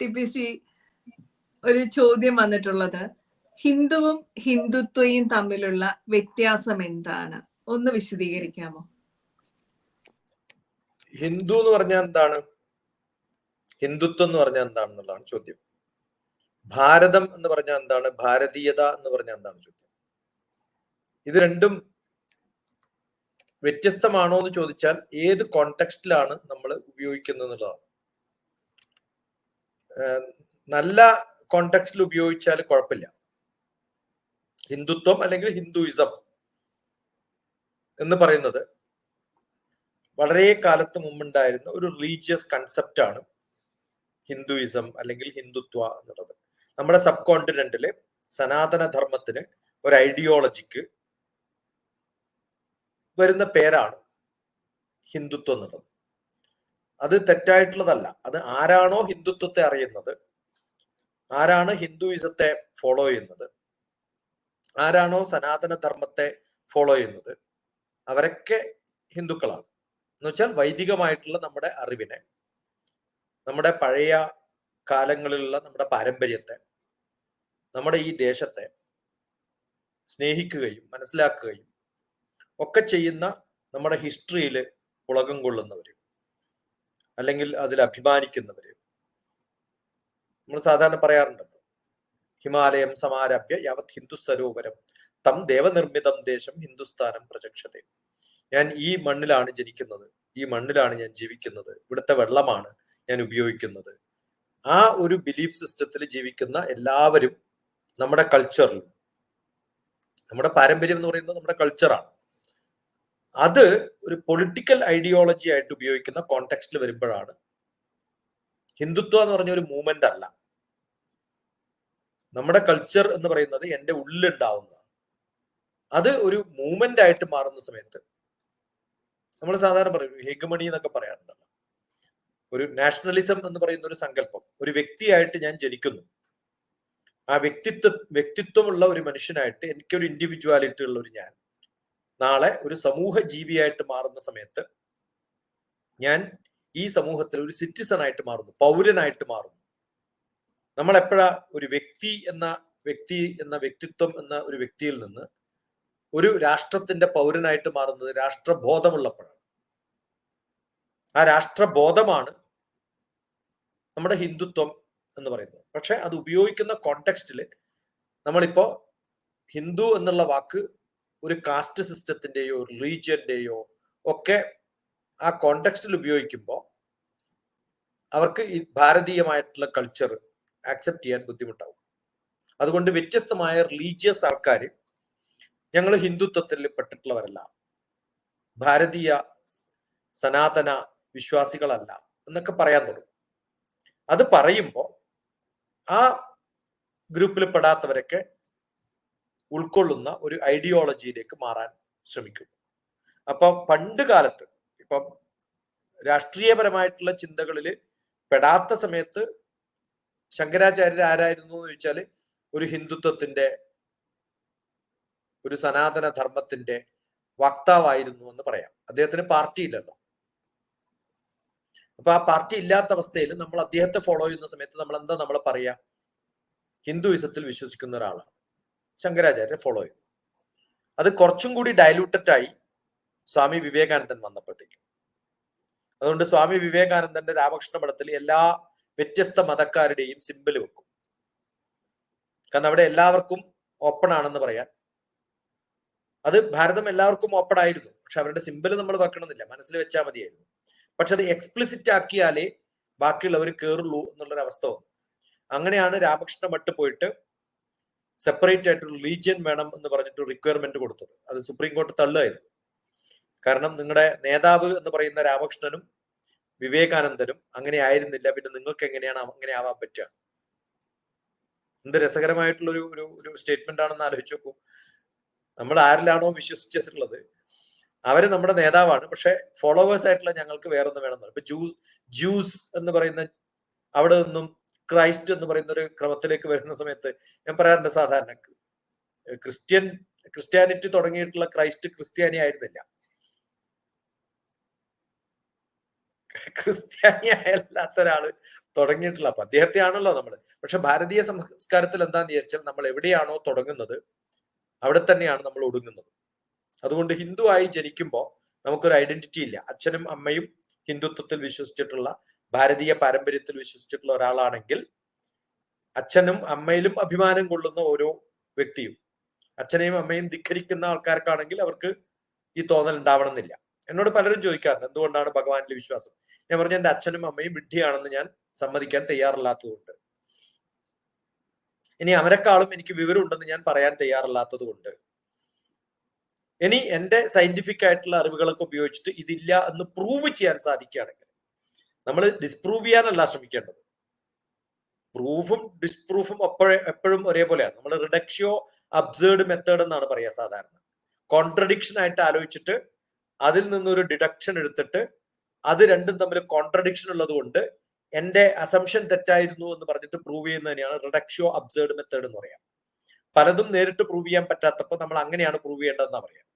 T P C ഒരു ചോദ്യം വന്നിട്ടുള്ളത്. ഹിന്ദുവും ഹിന്ദുത്വയും തമ്മിലുള്ള വ്യത്യാസം എന്താണ്? ഒന്ന് വിശദീകരിക്കാമോ? ഹിന്ദു എന്ന് പറഞ്ഞാൽ എന്താണ്? ഹിന്ദുത്വം എന്ന് പറഞ്ഞാൽ എന്താണെന്നുള്ളതാണ് ചോദ്യം. ഭാരതം എന്ന് പറഞ്ഞാൽ എന്താണ്? ഭാരതീയത എന്ന് പറഞ്ഞാൽ എന്താണ് ചോദ്യം? ഇത് രണ്ടും വ്യത്യസ്തമാണോ എന്ന് ചോദിച്ചാൽ ഏത് കോണ്ടെക്സ്റ്റിലാണ് നമ്മൾ ഉപയോഗിക്കുന്നത് എന്നുള്ളതാണ്. നല്ല കോണ്ടെക്സ്റ്റിൽ ഉപയോഗിച്ചാൽ കുഴപ്പമില്ല ഹിന്ദുത്വം അല്ലെങ്കിൽ ഹിന്ദുയിസം എന്ന് പറയുന്നത് വളരെ കാലത്ത് മുമ്പുണ്ടായിരുന്ന ഒരു റിലീജിയസ് കൺസെപ്റ്റ് ആണ് ഹിന്ദുയിസം അല്ലെങ്കിൽ ഹിന്ദുത്വ എന്നുള്ളത്. നമ്മുടെ സബ് കോണ്ടിനെന്റിൽ സനാതന ധർമ്മത്തിന് ഒരു ഐഡിയോളജിക്ക് വരുന്ന പേരാണ് ഹിന്ദുത്വം എന്നുള്ളത്. അത് തെറ്റായിട്ടുള്ളതല്ല. അത് ആരാണോ ഹിന്ദുത്വത്തെ അറിയുന്നത് ആരാണ് ഹിന്ദുയിസത്തെ ഫോളോ ചെയ്യുന്നത് ആരാണോ സനാതന ധർമ്മത്തെ ഫോളോ ചെയ്യുന്നത് അവരൊക്കെ ഹിന്ദുക്കളാണ്. എന്ന് വെച്ചാൽ വൈദികമായിട്ടുള്ള നമ്മുടെ അറിവിനെ നമ്മുടെ പഴയ കാലങ്ങളിലുള്ള നമ്മുടെ പാരമ്പര്യത്തെ നമ്മുടെ ഈ ദേശത്തെ സ്നേഹിക്കുകയും മനസ്സിലാക്കുകയും ഒക്കെ ചെയ്യുന്ന നമ്മുടെ ഹിസ്റ്ററിയിൽ ഉളകം കൊള്ളുന്നവര്. അല്ലെങ്കിൽ അതിൽ അഭിമാനിക്കുന്നവര് നമ്മൾ സാധാരണ പറയാറുണ്ടല്ലോ ഹിമാലയം സമാരഭ്യ യാവത് ഹിന്ദു സരോവരം തം ദേവനിർമ്മിതം ദേശം ഹിന്ദുസ്ഥാനം പ്രചക്ഷത. ഞാൻ ഈ മണ്ണിലാണ് ജനിക്കുന്നത് ഈ മണ്ണിലാണ് ഞാൻ ജീവിക്കുന്നത് ഇവിടുത്തെ വെള്ളമാണ് ഞാൻ ഉപയോഗിക്കുന്നത്. ആ ഒരു ബിലീഫ് സിസ്റ്റത്തിൽ ജീവിക്കുന്ന എല്ലാവരും നമ്മുടെ കൾച്ചറിലും നമ്മുടെ പാരമ്പര്യം എന്ന് പറയുന്നത് നമ്മുടെ കൾച്ചറാണ് അത് ഒരു പൊളിറ്റിക്കൽ ഐഡിയോളജി ആയിട്ട് ഉപയോഗിക്കുന്ന കോണ്ടെക്സ്റ്റിൽ വരുമ്പോഴാണ്. ഹിന്ദുത്വ എന്ന് പറഞ്ഞ ഒരു മൂവ്മെന്റ് അല്ല. നമ്മുടെ കൾച്ചർ എന്ന് പറയുന്നത് എന്റെ ഉള്ളിലുണ്ടാവുന്നതാണ് അത് ഒരു മൂവ്മെന്റ് ആയിട്ട് മാറുന്ന സമയത്ത് നമ്മൾ സാധാരണ പറയും ഹെഗമണി എന്നൊക്കെ പറയാറുണ്ടല്ലോ ഒരു നാഷണലിസം എന്ന് പറയുന്ന ഒരു സങ്കല്പം ഒരു വ്യക്തിയായിട്ട് ഞാൻ ജനിക്കുന്നു. ആ വ്യക്തിത്വ വ്യക്തിത്വമുള്ള ഒരു മനുഷ്യനായിട്ട് എനിക്കൊരു ഇൻഡിവിജ്വാലിറ്റി ഉള്ള ഒരു ഞാൻ. നാളെ ഒരു സമൂഹ ജീവിയായിട്ട് മാറുന്ന സമയത്ത് ഞാൻ ഈ സമൂഹത്തിൽ ഒരു സിറ്റിസൺ ആയിട്ട് മാറുന്നു പൗരനായിട്ട് മാറുന്നു. നമ്മൾ എപ്പോഴാ ഒരു വ്യക്തി എന്ന വ്യക്തി എന്ന വ്യക്തിത്വം എന്ന ഒരു വ്യക്തിയിൽ നിന്ന് ഒരു രാഷ്ട്രത്തിന്റെ പൗരനായിട്ട് മാറുന്നത് രാഷ്ട്രബോധമുള്ളപ്പോഴാണ്. ആ രാഷ്ട്രബോധമാണ് നമ്മുടെ ഹിന്ദുത്വം എന്ന് പറയുന്നത്. പക്ഷെ അത് ഉപയോഗിക്കുന്ന കോണ്ടെക്സ്റ്റിൽ നമ്മളിപ്പോ ഹിന്ദു എന്നുള്ള വാക്ക് ഒരു കാസ്റ്റ് സിസ്റ്റത്തിന്റെയോ റിലീജിയന്റെയോ ഒക്കെ ആ കോണ്ടെക്സ്റ്റിൽ ഉപയോഗിക്കുമ്പോൾ അവർക്ക് ഈ ഭാരതീയമായിട്ടുള്ള കൾച്ചർ ആക്സെപ്റ്റ് ചെയ്യാൻ ബുദ്ധിമുട്ടാവും. അതുകൊണ്ട് വ്യത്യസ്തമായ റിലീജിയസ് ആൾക്കാർ ഞങ്ങൾ ഹിന്ദുത്വത്തിൽ പെട്ടിട്ടുള്ളവരല്ല. ഭാരതീയ സനാതന വിശ്വാസികളല്ല എന്നൊക്കെ പറയാൻ തുടങ്ങും. അത് പറയുമ്പോൾ ആ ഗ്രൂപ്പിൽ പെടാത്തവരൊക്കെ ഉൾക്കൊള്ളുന്ന ഒരു ഐഡിയോളജിയിലേക്ക് മാറാൻ ശ്രമിക്കുന്നു അപ്പൊ പണ്ട് കാലത്ത് ഇപ്പം രാഷ്ട്രീയപരമായിട്ടുള്ള ചിന്തകളിൽ പെടാത്ത സമയത്ത് ശങ്കരാചാര്യർ ആരായിരുന്നു എന്ന് ചോദിച്ചാൽ ഒരു ഹിന്ദുത്വത്തിന്റെ ഒരു സനാതന ധർമ്മത്തിന്റെ വക്താവായിരുന്നു എന്ന് പറയാം. അദ്ദേഹത്തിന് പാർട്ടി ഇല്ലല്ലോ. അപ്പൊ ആ പാർട്ടി ഇല്ലാത്ത അവസ്ഥയിൽ നമ്മൾ അദ്ദേഹത്തെ ഫോളോ ചെയ്യുന്ന സമയത്ത് നമ്മൾ എന്താ നമ്മൾ പറയാ ഹിന്ദുയിസത്തിൽ വിശ്വസിക്കുന്ന ഒരാളാണ്. ശങ്കരാചാര്യരെ ഫോളോ ചെയ്തു. അത് കുറച്ചും കൂടി ഡയലൂട്ടഡ് ആയി സ്വാമി വിവേകാനന്ദൻ വന്നപ്പോഴത്തേക്കും. അതുകൊണ്ട് സ്വാമി വിവേകാനന്ദന്റെ രാമകൃഷ്ണ മഠത്തിൽ എല്ലാ വ്യത്യസ്ത മതക്കാരുടെയും സിമ്പിൾ വെക്കും. കാരണം അവിടെ എല്ലാവർക്കും ഓപ്പൺ ആണെന്ന് പറയാൻ. അത് ഭാരതം എല്ലാവർക്കും ഓപ്പൺ ആയിരുന്നു. പക്ഷെ അവരുടെ സിമ്പിൾ നമ്മൾ വെക്കണമെന്നില്ല. മനസ്സിൽ വെച്ചാൽ മതിയായിരുന്നു. പക്ഷെ അത് എക്സ്പ്ലിസിറ്റ് ആക്കിയാലേ ബാക്കിയുള്ളവർ കയറുള്ളൂ എന്നുള്ളൊരു അവസ്ഥ വന്നു. അങ്ങനെയാണ് രാമകൃഷ്ണ മട്ട് പോയിട്ട് സെപ്പറേറ്റ് ആയിട്ട് റിലീജിയൻ വേണം എന്ന് പറഞ്ഞിട്ട് റിക്വയർമെന്റ് കൊടുത്തത്. അത് സുപ്രീം കോടതി തള്ളുകയായിരുന്നു. കാരണം നിങ്ങളുടെ നേതാവ് എന്ന് പറയുന്ന രാമകൃഷ്ണനും വിവേകാനന്ദനും അങ്ങനെ ആയിരുന്നില്ല. പിന്നെ നിങ്ങൾക്ക് എങ്ങനെയാണ് അങ്ങനെ ആവാൻ പറ്റുക? എന്ത് രസകരമായിട്ടുള്ള ഒരു ഒരു ഒരു സ്റ്റേറ്റ്മെന്റ് ആണെന്ന് ആലോചിച്ച് നോക്കൂ. നമ്മൾ ആരിലാണോ വിശ്വസിച്ചിട്ടുള്ളത്? അവർ നമ്മുടെ നേതാവാണ്. പക്ഷെ ഫോളോവേഴ്സ് ആയിട്ടുള്ള ഞങ്ങൾക്ക് വേറൊന്നും വേണമെന്നാണ് ഇപ്പൊ ജൂ ജ്യൂസ് എന്ന് പറയുന്ന അവിടെ നിന്നും ക്രൈസ്റ്റ് എന്ന് പറയുന്ന ഒരു ക്രമത്തിലേക്ക് വരുന്ന സമയത്ത് ഞാൻ പറയാറുണ്ട് സാധാരണ ക്രിസ്ത്യൻ ക്രിസ്ത്യാനിറ്റി തുടങ്ങിയിട്ടുള്ള ക്രൈസ്റ്റ് ക്രിസ്ത്യാനി ആയിരുന്നില്ല ക്രിസ്ത്യാനി അല്ലാത്ത ഒരാൾ തുടങ്ങിയിട്ടുള്ള അപ്പൊ അദ്ദേഹത്തെയാണല്ലോ നമ്മൾ പക്ഷെ ഭാരതീയ സംസ്കാരത്തിൽ എന്താന്ന് വിചാരിച്ചാൽ നമ്മൾ എവിടെയാണോ തുടങ്ങുന്നത് അവിടെ തന്നെയാണ് നമ്മൾ ഒടുങ്ങുന്നത്. അതുകൊണ്ട് ഹിന്ദു ആയി ജനിക്കുമ്പോൾ നമുക്കൊരു ഐഡന്റിറ്റി ഇല്ല. അച്ഛനും അമ്മയും ഹിന്ദുത്വത്തിൽ വിശ്വസിച്ചിട്ടുള്ള ഭാരതീയ പാരമ്പര്യത്തിൽ വിശ്വസിച്ചിട്ടുള്ള ഒരാളാണെങ്കിൽ അച്ഛനും അമ്മയിലും അഭിമാനം കൊള്ളുന്ന ഓരോ വ്യക്തിയും അച്ഛനെയും അമ്മയും ധിഖരിക്കുന്ന ആൾക്കാർക്കാണെങ്കിൽ അവർക്ക് ഈ തോന്നൽ ഉണ്ടാവണമെന്നില്ല. എന്നോട് പലരും ചോദിക്കാറുണ്ട് എന്തുകൊണ്ടാണ് ഭഗവാനിൽ വിശ്വാസം? ഞാൻ പറഞ്ഞു എന്റെ അച്ഛനും അമ്മയും വിഡ്ഢിയാണെന്ന് ഞാൻ സമ്മതിക്കാൻ തയ്യാറല്ലാത്തതുകൊണ്ട്. ഇനി അവരെക്കാളും എനിക്ക് വിവരം ഉണ്ടെന്ന് ഞാൻ പറയാൻ തയ്യാറില്ലാത്തത് കൊണ്ട് ഇനി എന്റെ സയന്റിഫിക് ആയിട്ടുള്ള അറിവുകളൊക്കെ ഉപയോഗിച്ചിട്ട് ഇതില്ല എന്ന് പ്രൂവ് ചെയ്യാൻ സാധിക്കുകയാണെങ്കിൽ നമ്മൾ ഡിസ്പ്രൂവ് ചെയ്യാനല്ല ശ്രമിക്കേണ്ടത്. പ്രൂഫും ഡിസ്പ്രൂഫും എപ്പോഴും എപ്പോഴും ഒരേപോലെയാണ്. നമ്മൾ റിഡക്ഷ്യോ അബ്സേർഡ് മെത്തേഡ് എന്നാണ് പറയുക സാധാരണ. കോൺട്രഡിക്ഷൻ ആയിട്ട് ആലോചിച്ചിട്ട് അതിൽ നിന്നൊരു ഡിഡക്ഷൻ എടുത്തിട്ട് അത് രണ്ടും തമ്മിൽ കോൺട്രഡിക്ഷൻ ഉള്ളത് കൊണ്ട് എന്റെ അസംഷൻ തെറ്റായിരുന്നു എന്ന് പറഞ്ഞിട്ട് പ്രൂവ് ചെയ്യുന്നതിനെയാണ് റിഡക്ഷ്യോ അബ്സേർഡ് മെത്തേഡ് എന്ന് പറയാം. പലതും നേരിട്ട് പ്രൂവ് ചെയ്യാൻ പറ്റാത്തപ്പോൾ നമ്മൾ അങ്ങനെയാണ് പ്രൂവ് ചെയ്യേണ്ടതെന്നാണ് പറയാം.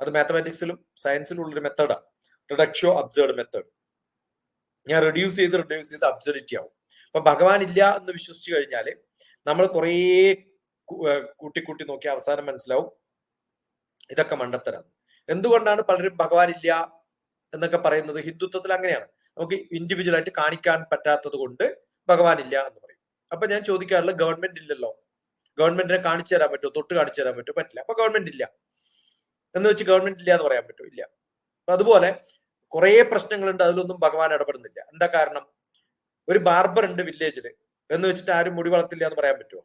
അത് മാത്തമാറ്റിക്സിലും സയൻസിലും ഉള്ളൊരു മെത്തേഡാണ് റിഡക്ഷ്യോ അബ്സേർഡ് മെത്തേഡ് ഞാൻ റെഡ്യൂസ് ചെയ്ത് റെഡ്യൂസ് ചെയ്ത് അബ്സർഡിറ്റി ആവും അപ്പൊ ഭഗവാൻ ഇല്ല എന്ന് വിശ്വസിച്ച് കഴിഞ്ഞാൽ നമ്മൾ കുറേ കൂട്ടിക്കൂട്ടി കൂട്ടി നോക്കി അവസാനം മനസ്സിലാവും ഇതൊക്കെ മണ്ടത്തരാണ്. എന്തുകൊണ്ടാണ് പലരും ഭഗവാൻ ഇല്ല എന്നൊക്കെ പറയുന്നത്? ഹിന്ദുത്വത്തിൽ അങ്ങനെയാണ്. നമുക്ക് ഇൻഡിവിജ്വൽ ആയിട്ട് കാണിക്കാൻ പറ്റാത്തത് കൊണ്ട് ഭഗവാൻ ഇല്ല എന്ന് പറയും. അപ്പൊ ഞാൻ ചോദിക്കാറുള്ള ഗവൺമെന്റ് ഇല്ലല്ലോ. ഗവൺമെന്റിനെ കാണിച്ചു തരാൻ പറ്റുമോ? തൊട്ട് കാണിച്ചു തരാൻ പറ്റുമോ? പറ്റില്ല. അപ്പൊ ഗവൺമെന്റ് ഇല്ല. എന്ന് വെച്ച് ഗവൺമെന്റ് ഇല്ല എന്ന് പറയാൻ പറ്റുമോ? ഇല്ല. അതുപോലെ കുറെ പ്രശ്നങ്ങളുണ്ട് അതിലൊന്നും ഭഗവാൻ ഇടപെടുന്നില്ല. എന്താ കാരണം? ഒരു ബാർബർ ഉണ്ട് വില്ലേജിൽ എന്ന് വെച്ചിട്ട് ആരും മുടി വളർത്തില്ല എന്ന് പറയാൻ പറ്റുമോ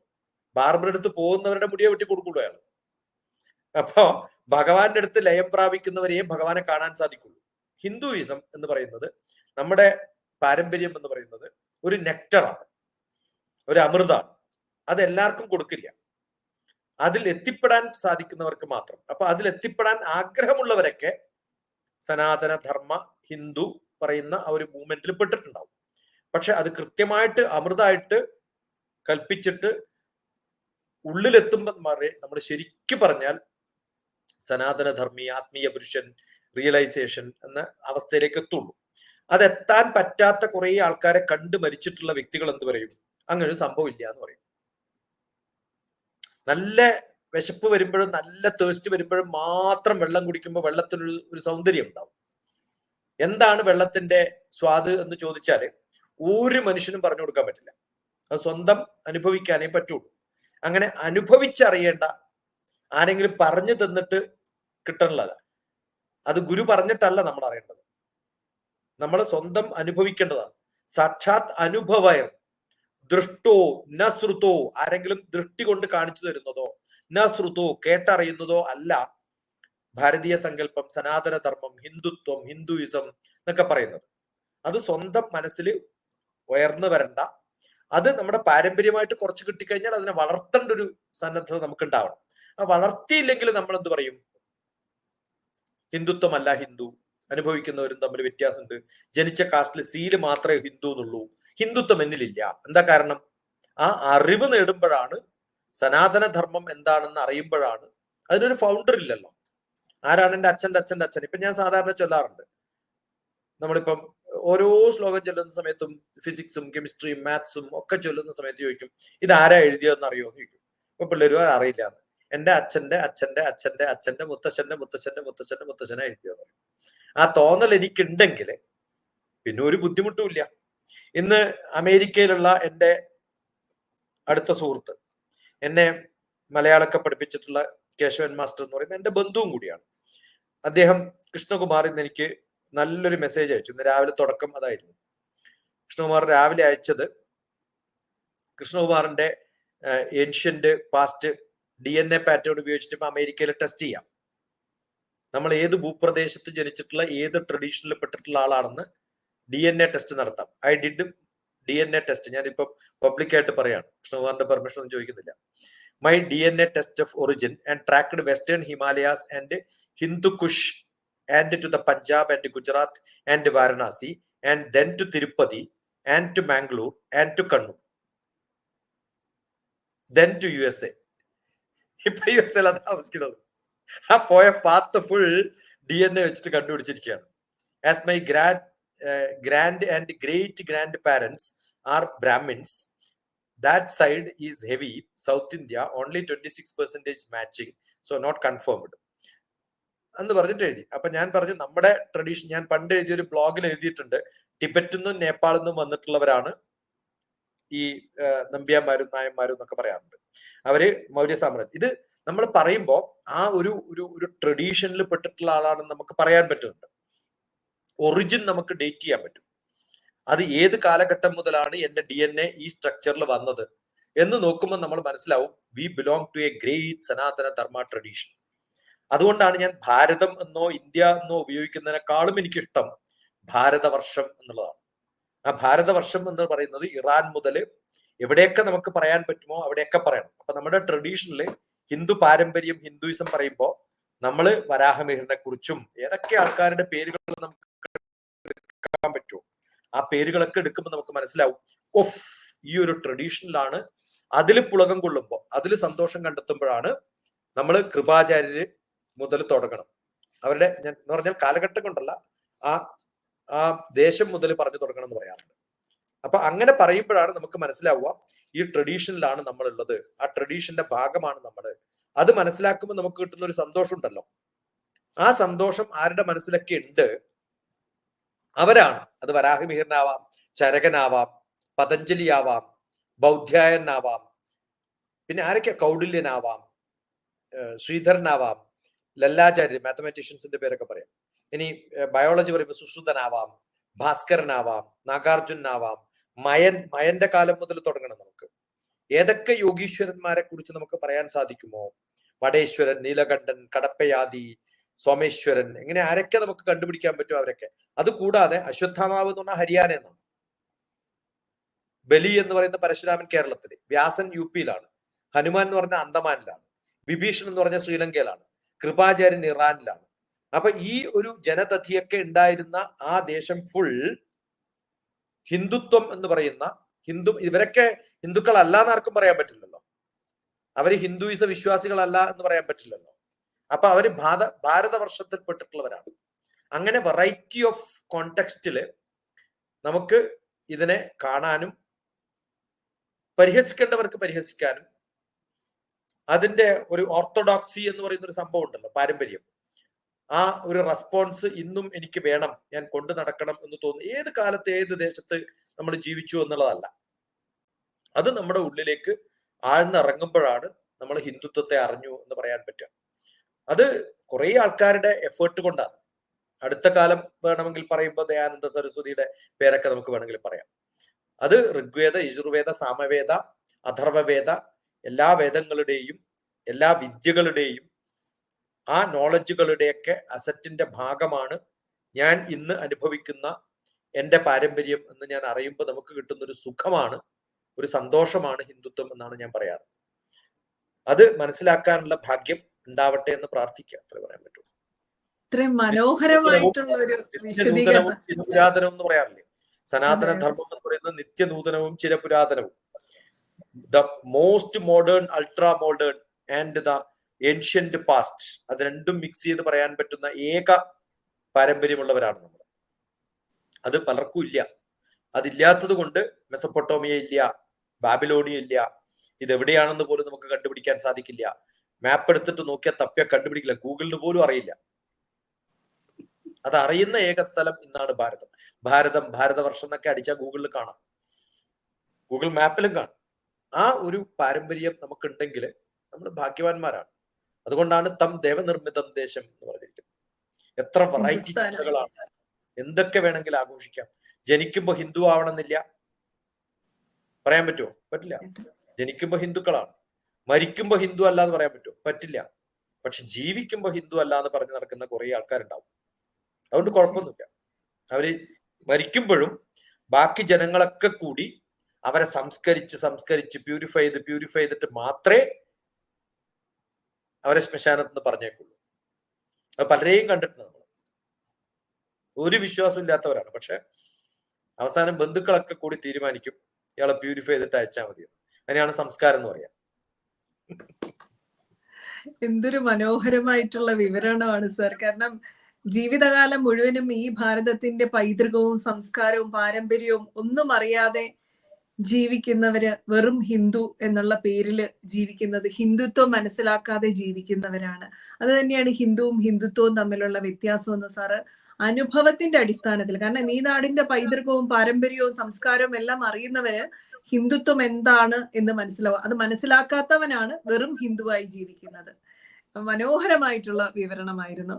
ബാർബർ അടുത്ത് പോകുന്നവരുടെ മുടിയെ വെട്ടി കൊടുക്കുള്ളൂ അയാൾ അപ്പോ ഭഗവാന്റെ അടുത്ത് ലയം പ്രാപിക്കുന്നവരെയും ഭഗവാനെ കാണാൻ സാധിക്കുള്ളൂ. ഹിന്ദുയിസം എന്ന് പറയുന്നത് നമ്മുടെ പാരമ്പര്യം എന്ന് പറയുന്നത് ഒരു നെക്ടറാണ് ഒരു അമൃതാണ്. അത് എല്ലാവർക്കും കൊടുക്കില്ല. അതിൽ എത്തിപ്പെടാൻ സാധിക്കുന്നവർക്ക് മാത്രം. അപ്പൊ അതിൽ എത്തിപ്പെടാൻ ആഗ്രഹമുള്ളവരൊക്കെ സനാതന ധർമ്മ ഹിന്ദു പറയുന്ന ആ ഒരു മൂവ്മെന്റിൽ പെട്ടിട്ടുണ്ടാവും. പക്ഷെ അത് കൃത്യമായിട്ട് അമൃതായിട്ട് കൽപ്പിച്ചിട്ട് ഉള്ളിലെത്തുമ്പോൾ മാറി നമ്മൾ ശരിക്കും പറഞ്ഞാൽ സനാതന ധർമ്മി ആത്മീയ പുരുഷൻ റിയലൈസേഷൻ എന്ന അവസ്ഥയിലേക്ക് എത്തുള്ളൂ. അതെത്താൻ പറ്റാത്ത കുറെ ആൾക്കാരെ കണ്ടു മരിച്ചിട്ടുള്ള വ്യക്തികൾ എന്ത് പറയും? അങ്ങനെ ഒരു സംഭവം ഇല്ല എന്ന് പറയും. നല്ല വിശപ്പ് വരുമ്പോഴും നല്ല തേസ്റ്റ് വരുമ്പോഴും മാത്രം വെള്ളം കുടിക്കുമ്പോൾ വെള്ളത്തിനൊരു ഒരു സൗന്ദര്യം ഉണ്ടാവും. എന്താണ് വെള്ളത്തിന്റെ സ്വാദ് എന്ന് ചോദിച്ചാൽ ഒരു മനുഷ്യനും പറഞ്ഞു കൊടുക്കാൻ പറ്റില്ല. അത് സ്വന്തം അനുഭവിക്കാനേ പറ്റുള്ളൂ. അങ്ങനെ അനുഭവിച്ചറിയേണ്ട ആരെങ്കിലും പറഞ്ഞു തന്നിട്ട് കിട്ടണുള്ളത്. അത് ഗുരു പറഞ്ഞിട്ടല്ല നമ്മൾ അറിയേണ്ടത്. നമ്മൾ സ്വന്തം അനുഭവിക്കേണ്ടതാണ്. സാക്ഷാത് അനുഭവയർ ദൃഷ്ടോ നശ്രുതോ ആരെങ്കിലും ദൃഷ്ടി കൊണ്ട് കാണിച്ചു തരുന്നതോ നശ്രുതോ കേട്ടറിയുന്നതോ അല്ല. ഭാരതീയ സങ്കല്പം സനാതനധർമ്മം ഹിന്ദുത്വം ഹിന്ദുയിസം എന്നൊക്കെ പറയുന്നത്. അത് സ്വന്തം മനസ്സിൽ ഉയർന്നു വരണ്ട. അത് നമ്മുടെ പാരമ്പര്യമായിട്ട് കുറച്ച് കിട്ടിക്കഴിഞ്ഞാൽ അതിനെ വളർത്തേണ്ട ഒരു സന്നദ്ധത നമുക്ക് ഉണ്ടാവണം ആ വളർത്തിയില്ലെങ്കിൽ നമ്മൾ എന്ത് പറയും? ഹിന്ദുത്വമല്ല ഹിന്ദു. അനുഭവിക്കുന്നവരും തമ്മിൽ വ്യത്യാസമുണ്ട്. ജനിച്ച കാസ്റ്റിൽ സീൽ മാത്രമേ ഹിന്ദു എന്നുള്ളൂ. ഹിന്ദുത്വം എന്നിലില്ല. എന്താ കാരണം? ആ അറിവ് നേടുമ്പോഴാണ് സനാതന ധർമ്മം എന്താണെന്ന് അറിയുമ്പോഴാണ്. അതിനൊരു ഫൗണ്ടർ ഇല്ലല്ലോ. ആരാണ് എന്റെ അച്ഛന്റെ അച്ഛന്റെ അച്ഛൻ ഇപ്പൊ ഞാൻ സാധാരണ ചൊല്ലാറുണ്ട്. നമ്മളിപ്പം ഓരോ ശ്ലോകം ചൊല്ലുന്ന സമയത്തും ഫിസിക്സും കെമിസ്ട്രിയും മാത്സും ഒക്കെ ചൊല്ലുന്ന സമയത്ത് ചോദിക്കും ഇത് ആരാ എഴുതിയതെന്ന് അറിയുമോ? എന്ന് ചോദിക്കും. ഇപ്പൊ പിള്ളേരും അറിയില്ല. എന്ന് അച്ഛന്റെ അച്ഛന്റെ അച്ഛന്റെ അച്ഛന്റെ മുത്തശ്ശന്റെ മുത്തശ്ശന്റെ മുത്തശ്ശന്റെ മുത്തശ്ശനെ എഴുതിയത് ആ തോന്നൽ എനിക്കുണ്ടെങ്കിൽ പിന്നെ ഒരു ബുദ്ധിമുട്ടുമില്ല ഇന്ന് അമേരിക്കയിലുള്ള എന്റെ അടുത്ത സുഹൃത്ത് എന്നെ മലയാളമൊക്കെ പഠിപ്പിച്ചിട്ടുള്ള കേശവൻ മാസ്റ്റർ എന്ന് പറയുന്ന എന്റെ ബന്ധുവും കൂടിയാണ്. അദ്ദേഹം കൃഷ്ണകുമാർ ഇന്ന് എനിക്ക് നല്ലൊരു മെസ്സേജ് അയച്ചു. ഇന്ന് രാവിലെ തുടക്കം അതായിരുന്നു. കൃഷ്ണകുമാർ രാവിലെ അയച്ചത് കൃഷ്ണകുമാറിന്റെ ancient past D N A pattern ഉപയോഗിച്ചിട്ട് അമേരിക്കയിൽ ടെസ്റ്റ് ചെയ്യാം. നമ്മൾ ഏത് ഭൂപ്രദേശത്ത് ജനിച്ചിട്ടുള്ള ഏത് ട്രഡീഷനിൽ പെട്ടിട്ടുള്ള ആളാണെന്ന് ഡി എൻ എ ടെസ്റ്റ് നടത്താം. I did D N A test ഞാനിപ്പോ പബ്ലിക്കായിട്ട് പറയാണ്. കൃഷ്ണകുമാറിന്റെ പെർമിഷൻ ഒന്നും ചോദിക്കുന്നില്ല. My D N A test of origin and tracked western Himalayas and Hindu Kush and to the Punjab and Gujarat and Varanasi and then to Tirupati and to Mangalore and to Kannur then to U S A ഇപ്പൊ U S എല്ലാം താമസിക്കുന്നത്. ആ പോയ path full D N A വെച്ചിട്ട് കണ്ടുപിടിച്ചിരിക്കുകയാണ്. As my grand grand and great grand parents are Brahmins that side is heavy South India only twenty six percentage matching so not confirmed എന്ന് പറഞ്ഞിട്ട് എഴുതി. അപ്പൊ ഞാൻ പറഞ്ഞു നമ്മുടെ ട്രഡീഷൻ ഞാൻ പണ്ട് എഴുതിയ ഒരു ബ്ലോഗിൽ എഴുതിയിട്ടുണ്ട്. ടിബറ്റിൽ നിന്നും നേപ്പാളിൽ നിന്നും വന്നിട്ടുള്ളവരാണ് ഈ നമ്പ്യാന്മാരും നായന്മാരും എന്നൊക്കെ പറയാറുണ്ട്. അവർ മൗര്യ സാമ്രാജ്യം. ഇത് നമ്മൾ പറയുമ്പോൾ ആ ഒരു ഒരു ട്രഡീഷനിൽ പെട്ടിട്ടുള്ള ആളാണെന്ന് നമുക്ക് പറയാൻ പറ്റുന്നുണ്ട്. ഒറിജിൻ നമുക്ക് ഡേറ്റ് ചെയ്യാൻ പറ്റും. അത് ഏത് കാലഘട്ടം മുതലാണ് എന്റെ ഡി എൻ എ ഈ സ്ട്രക്ചറിൽ വന്നത്? എന്ന് നോക്കുമ്പോൾ നമ്മൾ മനസ്സിലാവും we belong to a great Sanatana Dharma tradition അതുകൊണ്ടാണ് ഞാൻ ഭാരതം എന്നോ ഇന്ത്യ എന്നോ ഉപയോഗിക്കുന്നതിനേക്കാളും എനിക്കിഷ്ടം ഭാരതവർഷം എന്നുള്ളതാണ്. ആ ഭാരതവർഷം എന്ന് പറയുന്നത് ഇറാൻ മുതൽ എവിടെയൊക്കെ നമുക്ക് പറയാൻ പറ്റുമോ അവിടെയൊക്കെ പറയണം. അപ്പൊ നമ്മുടെ ട്രഡീഷനിൽ ഹിന്ദു പാരമ്പര്യം ഹിന്ദുയിസം പറയുമ്പോൾ നമ്മൾ വരാഹമിഹിറിനെ കുറിച്ചും ഏതൊക്കെ ആൾക്കാരുടെ പേരുകൾ നമുക്ക് എടുക്കാൻ പറ്റുമോ? ആ പേരുകളൊക്കെ എടുക്കുമ്പോൾ നമുക്ക് മനസ്സിലാവും. ഓഫ് ഈ ഒരു ട്രഡീഷനിലാണ് അതിൽ പുളകം കൊള്ളുമ്പോൾ അതിൽ സന്തോഷം കണ്ടെത്തുമ്പോഴാണ് നമ്മൾ കൃപാചാര്യര് മുതൽ തുടങ്ങണം. അവരുടെ ഞാൻ എന്ന് പറഞ്ഞാൽ കാലഘട്ടം കൊണ്ടല്ല ആ ആ ദേശം മുതൽ പറഞ്ഞു തുടങ്ങണം എന്ന് പറയാറുണ്ട്. അപ്പൊ അങ്ങനെ പറയുമ്പോഴാണ് നമുക്ക് മനസ്സിലാവുക ഈ ട്രഡീഷനിലാണ് നമ്മൾ ഉള്ളത് ആ ട്രഡീഷന്റെ ഭാഗമാണ് നമ്മൾ അത് മനസ്സിലാക്കുമ്പോൾ നമുക്ക് കിട്ടുന്ന ഒരു സന്തോഷം ഉണ്ടല്ലോ ആ സന്തോഷം ആരുടെ മനസ്സിലൊക്കെ ഉണ്ട് അവരാണ്. അത് വരാഹമിഹിരനാവാം ചരകനാവാം പതഞ്ജലി ആവാം ബൗദ്ധ്യായനാവാം പിന്നെ ആരൊക്കെ? കൗടില്യനാവാം ശ്രീധരനാവാം ലല്ലാചാര്യ മാത്തമാറ്റീഷ്യൻസിന്റെ പേരൊക്കെ പറയാം. ഇനി ബയോളജി പറയുമ്പോൾ സുശ്രുതനാവാം ഭാസ്കരനാവാം നാഗാർജുനാവാം മയൻ മയന്റെ കാലം മുതൽ തുടങ്ങണം നമുക്ക്. ഏതൊക്കെ യോഗീശ്വരന്മാരെ കുറിച്ച് നമുക്ക് പറയാൻ സാധിക്കുമോ? വടേശ്വരൻ നീലകണ്ഠൻ കടപ്പയാദി സോമേശ്വരൻ ഇങ്ങനെ ആരൊക്കെ നമുക്ക് കണ്ടുപിടിക്കാൻ പറ്റും അവരൊക്കെ. അത് കൂടാതെ അശ്വത്ഥാമാവ് എന്ന് പറഞ്ഞാൽ ഹരിയാന എന്നാണ്. ബലി എന്ന് പറയുന്ന പരശുരാമൻ കേരളത്തിൽ വ്യാസൻ യു പിയിലാണ് ഹനുമാൻ എന്ന് പറഞ്ഞ അന്തമാനിലാണ്. വിഭീഷണൻ എന്ന് പറഞ്ഞ ശ്രീലങ്കയിലാണ്. കൃപാചാര്യൻ ഇറാനിലാണ്. അപ്പൊ ഈ ഒരു ജനതധിയൊക്കെ ഉണ്ടായിരുന്ന ആ ദേശം ഫുൾ ഹിന്ദുത്വം എന്ന് പറയുന്ന ഹിന്ദു ഇവരൊക്കെ ഹിന്ദുക്കളല്ല എന്ന് ആർക്കും പറയാൻ പറ്റില്ലല്ലോ. അവർ ഹിന്ദുയിസ വിശ്വാസികളല്ല എന്ന് പറയാൻ പറ്റില്ലല്ലോ. അപ്പൊ അവർ ഭാരത ഭാരതവർഷത്തിൽ പെട്ടിട്ടുള്ളവരാണ് അങ്ങനെ വെറൈറ്റി ഓഫ് കോണ്ടെക്സ്റ്റിൽ നമുക്ക് ഇതിനെ കാണാനും പരിഹസിക്കേണ്ടവർക്ക് പരിഹസിക്കാനും അതിന്റെ ഒരു ഓർത്തഡോക്സി എന്ന് പറയുന്ന ഒരു സംഭവം ഉണ്ടല്ലോ പാരമ്പര്യം. ആ ഒരു റെസ്പോൺസ് ഇന്നും എനിക്ക് വേണം ഞാൻ കൊണ്ടു നടക്കണം എന്ന് തോന്നുന്നു. ഏത് കാലത്ത് ഏത് ദേശത്ത് നമ്മൾ ജീവിച്ചു എന്നുള്ളതല്ല. അത് നമ്മുടെ ഉള്ളിലേക്ക് ആഴ്ന്നിറങ്ങുമ്പോഴാണ് നമ്മൾ ഹിന്ദുത്വത്തെ അറിഞ്ഞു എന്ന് പറയാൻ പറ്റുക. അത് കുറെ ആൾക്കാരുടെ എഫേർട്ട് കൊണ്ടാണ്. അടുത്ത കാലം വേണമെങ്കിൽ പറയുമ്പോൾ ദയാനന്ദ സരസ്വതിയുടെ പേരൊക്കെ നമുക്ക് വേണമെങ്കിൽ പറയാം. അത് ഋഗ്വേദ യജുർവേദ സാമവേദ അഥർവവേദ എല്ലാ വേദങ്ങളുടെയും എല്ലാ വിദ്യകളുടെയും ആ നോളജുകളുടെയൊക്കെ അസറ്റിന്റെ ഭാഗമാണ് ഞാൻ ഇന്ന് അനുഭവിക്കുന്ന എന്റെ പാരമ്പര്യം എന്ന് ഞാൻ അറിയുമ്പോൾ നമുക്ക് കിട്ടുന്ന ഒരു സുഖമാണ് ഒരു സന്തോഷമാണ് ഹിന്ദുത്വം എന്നാണ് ഞാൻ പറയാറ്. അത് മനസ്സിലാക്കാനുള്ള ഭാഗ്യം ഉണ്ടാവട്ടെ എന്ന് പ്രാർത്ഥിക്കുക അത്ര പറയാൻ പറ്റും. ഇത്രയും മനോഹരമായിട്ടുള്ള ഒരു എന്ന് പറയാറില്ലേ? സനാതന ധർമ്മം എന്ന് പറയുന്നത് നിത്യനൂതനവും ചിരപുരാതനവും. The most modern ultra modern and the ancient past അത് രണ്ടും മിക്സ് ചെയ്ത് പറയാൻ പറ്റുന്ന ഏക പാരമ്പര്യമുള്ളവരാണ് നമ്മൾ. അത് പലർക്കും ഇല്ല. അതില്ലാത്തത് കൊണ്ട് മെസപ്പൊട്ടോമിയ ഇല്ല ബാബിലോണിയ ഇല്ല ഇത് എവിടെയാണെന്ന് പോലും നമുക്ക് കണ്ടുപിടിക്കാൻ സാധിക്കില്ല. മാപ്പ് എടുത്തിട്ട് നോക്കിയാൽ തപ്പിയ കണ്ടുപിടിക്കില്ല. ഗൂഗിളിന് പോലും അറിയില്ല. അത് അറിയുന്ന ഏക സ്ഥലം ഇന്നാണ് ഭാരതം. ഭാരതം ഭാരതവർഷം എന്നൊക്കെ അടിച്ചാൽ ഗൂഗിളിൽ കാണാം. ഗൂഗിൾ മാപ്പിലും കാണാം. ആ ഒരു പാരമ്പര്യം നമുക്കുണ്ടെങ്കിൽ നമ്മൾ ഭാഗ്യവാന്മാരാണ്. അതുകൊണ്ടാണ് തം ദേവനിർമ്മിതം ദേശം എന്ന് പറഞ്ഞിരിക്കുന്നത്. എത്ര വെറൈറ്റി ചിന്തകളാണ്. എന്തൊക്കെ വേണമെങ്കിൽ ആഘോഷിക്കാം. ജനിക്കുമ്പോൾ ഹിന്ദു ആവണമെന്നില്ല. പറയാൻ പറ്റുമോ പറ്റില്ല. ജനിക്കുമ്പോൾ ഹിന്ദുക്കളാണ്. മരിക്കുമ്പോ ഹിന്ദു അല്ല എന്ന് പറയാൻ പറ്റും പറ്റില്ല. പക്ഷെ ജീവിക്കുമ്പോ ഹിന്ദു അല്ല എന്ന് പറഞ്ഞ് നടക്കുന്ന കുറെ ആൾക്കാരുണ്ടാവും. അതുകൊണ്ട് കുഴപ്പമൊന്നുമില്ല. അവർ മരിക്കുമ്പോഴും ബാക്കി ജനങ്ങളൊക്കെ കൂടി അവരെ സംസ്കരിച്ച് സംസ്കരിച്ച് പ്യൂരിഫൈ ചെയ്ത് പ്യൂരിഫൈ ചെയ്തിട്ട് മാത്രമേ അവരെ ശ്മശാനത്ത് നിന്ന് പറഞ്ഞേക്കുള്ളൂ. അത് പലരെയും കണ്ടിട്ടുണ്ട് നമ്മൾ ഒരു വിശ്വാസം ഇല്ലാത്തവരാണ്. പക്ഷെ അവസാനം ബന്ധുക്കളൊക്കെ കൂടി തീരുമാനിക്കും. ഇയാളെ പ്യൂരിഫൈ ചെയ്തിട്ട് അയച്ചാൽ മതി അതിനെയാണ് സംസ്കാരം എന്ന് പറയാം. എന്തൊരു മനോഹരമായിട്ടുള്ള വിവരണമാണ് സാർ കാരണം ജീവിതകാലം മുഴുവനും ഈ ഭാരതത്തിന്റെ പൈതൃകവും സംസ്കാരവും പാരമ്പര്യവും ഒന്നും അറിയാതെ ജീവിക്കുന്നവര് വെറും ഹിന്ദു എന്നുള്ള പേരിൽ ജീവിക്കുന്നത് ഹിന്ദുത്വം മനസ്സിലാക്കാതെ ജീവിക്കുന്നവരാണ്. അത് തന്നെയാണ് ഹിന്ദുവും ഹിന്ദുത്വവും തമ്മിലുള്ള വ്യത്യാസം എന്ന് സാറ് അനുഭവത്തിന്റെ അടിസ്ഥാനത്തിൽ. കാരണം ഈ നാടിന്റെ പൈതൃകവും പാരമ്പര്യവും സംസ്കാരവും എല്ലാം അറിയുന്നവര് ഹിന്ദുത്വം എന്താണ് എന്ന് മനസ്സിലാവും അത് മനസ്സിലാക്കാത്തവനാണ് വെറും ഹിന്ദുവായി ജീവിക്കുന്നത്. മനോഹരമായിട്ടുള്ള വിവരണമായിരുന്നു.